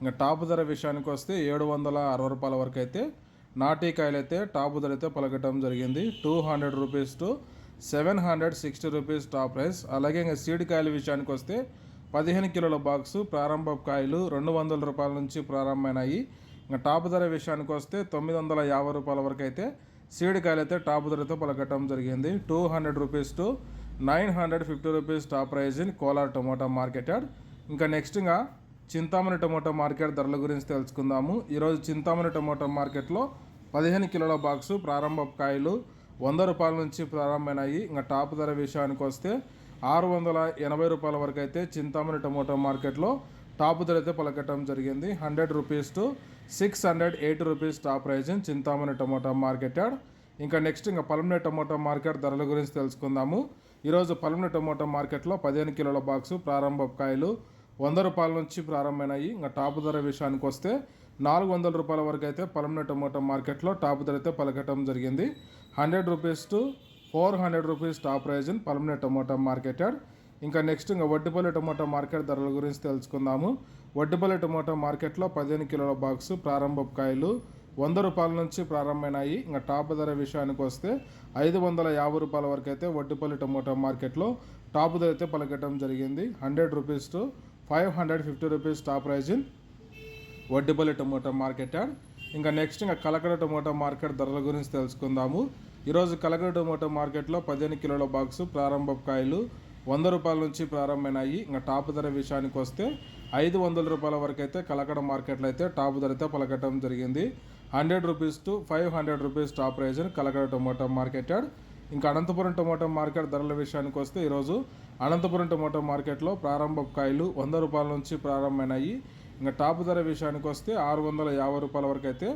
ఇంకా టాప్ ధర విషయానికి వస్తే ఏడు వందల అరవై రూపాయల వరకు అయితే నాటికాయలు అయితే టాప్ ధర అయితే పలకటం జరిగింది. Two hundred rupees to seven hundred sixty rupees top price. అలాగే ఇంకా సీడ్ కాయల విషయానికి వస్తే పదిహేను కిలోల బాక్సు ప్రారంభ కాయలు రెండు వందల రూపాయల నుంచి ప్రారంభమైనాయి. ఇంకా టాప్ ధర విషయానికి వస్తే తొమ్మిది వందల యాభై రూపాయల వరకు అయితే సీడ్ కాయలు అయితే టాప్ ధరతో పలకటం జరిగింది. Two hundred rupees to nine hundred fifty rupees top price in Kolar tomato market yard ఇంకా నెక్స్ట్ ఇంకా చింతామణి టమోటా మార్కెట్ ధరల గురించి తెలుసుకుందాము. ఈరోజు చింతామణి టమోటా మార్కెట్లో పదిహేను కిలోల బాక్సు ప్రారంభ కాయలు వంద రూపాయల నుంచి ప్రారంభమైనాయి. ఇంకా టాప్ ధర విషయానికి వస్తే ఆరు వందల ఎనభై రూపాయల వరకు అయితే చింతామణి టొమాటో మార్కెట్లో టాప్ ధర అయితే పలకటం జరిగింది. Hundred rupees to six hundred eighty rupees top price Chintamani tomato market yard. ఇంకా నెక్స్ట్ ఇంకా పలమనే టొమాటో మార్కెట్ ధరల గురించి తెలుసుకుందాము. ఈరోజు పలమనే టొమాటో మార్కెట్లో పదిహేను కిలోల బాక్సు ప్రారంభ కాయలు వంద రూపాయల నుంచి ప్రారంభమైనాయి. ఇంకా టాప్ ధర విషయానికి వస్తే నాలుగు వందల రూపాయల వరకు అయితే పలమనే టొమాటో మార్కెట్లో టాప్ ధర అయితే పలకటం జరిగింది. Hundred rupees to four hundred rupees top price in Palamaner tomato market ఇంకా నెక్స్ట్ ఇంకా వడ్డిపల్లి టొమాటో మార్కెట్ ధరల గురించి తెలుసుకుందాము. వడ్డిపల్లి టొమాటో మార్కెట్లో పదిహేను కిలోల బాక్సు ప్రారంభ కాయలు వంద రూపాయల నుంచి ప్రారంభమైనాయి. ఇంకా టాప్ ధర విషయానికి వస్తే ఐదు వందల యాభై రూపాయల వరకు అయితే వడ్డిపల్లి టమోటా మార్కెట్లో టాప్ ధర అయితే పలకటం జరిగింది. Hundred rupees to five hundred fifty rupees top price in Vaddipalli tomato market and ఇంకా నెక్స్ట్ ఇంకా కలకడ టమోటా మార్కెట్ ధరల గురించి తెలుసుకుందాము. ఈరోజు కలకడ టమోటా మార్కెట్లో పదిహేను కిలోల బాక్సు ప్రారంభ కాయలు వంద రూపాయల నుంచి ప్రారంభమైనాయి. ఇంకా టాప్ ధర విషయానికి వస్తే ఐదు వందల రూపాయల వరకు అయితే కలకడ మార్కెట్లో అయితే టాప్ ధర అయితే పలకటం జరిగింది. Hundred rupees to five hundred rupees top price Kalakada tomato market yard. ఇంకా అనంతపురం టొమాటో మార్కెట్ ధరల విషయానికి వస్తే ఈరోజు అనంతపురం టొమాటో మార్కెట్లో ప్రారంభ కాయలు వంద రూపాయల నుంచి ప్రారంభమైనాయి. ఇంకా టాప్ ధర విషయానికి వస్తే ఆరు వందల యాభై రూపాయల వరకు అయితే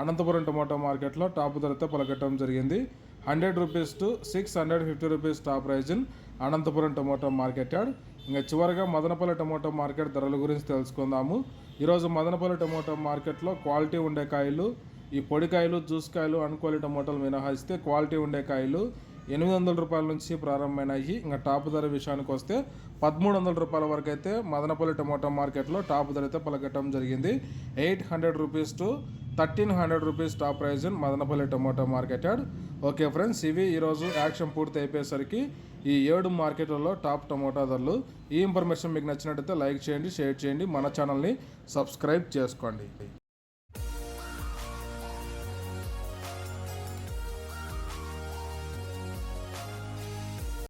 అనంతపురం టొమాటో మార్కెట్లో టాప్ ధరతో పలకట్టడం జరిగింది. Hundred rupees to six hundred fifty rupees top price in Anantapuram tomato market yard ఇంకా చివరిగా మదనపల్లి టొమాటో మార్కెట్ ధరల గురించి తెలుసుకుందాము. ఈరోజు మదనపల్లి టొమాటో మార్కెట్లో క్వాలిటీ ఉండే కాయలు ఈ పొడికాయలు జ్యూస్ కాయలు అన్క్వాలిటీ టమోటాలు మినహాయిస్తే క్వాలిటీ ఉండే కాయలు ఎనిమిది వందల రూపాయల నుంచి ప్రారంభమైనాయి. ఇంకా టాప్ ధర విషయానికి వస్తే పదమూడు వందల రూపాయల వరకు అయితే మదనపల్లి టొమాటో మార్కెట్లో టాప్ ధర అయితే పలకటం జరిగింది. Eight hundred rupees to thirteen hundred rupees top price Madanapalle tomato market yard okay friends ఇవి ఈరోజు యాక్షన్ పూర్తి అయిపోయేసరికి ఈ ఏడు మార్కెట్లలో టాప్ టమోటా ధరలు. ఈ ఇన్ఫర్మేషన్ మీకు నచ్చినట్టయితే లైక్ చేయండి షేర్ చేయండి. మన ఛానల్ని సబ్స్క్రైబ్ చేసుకోండి.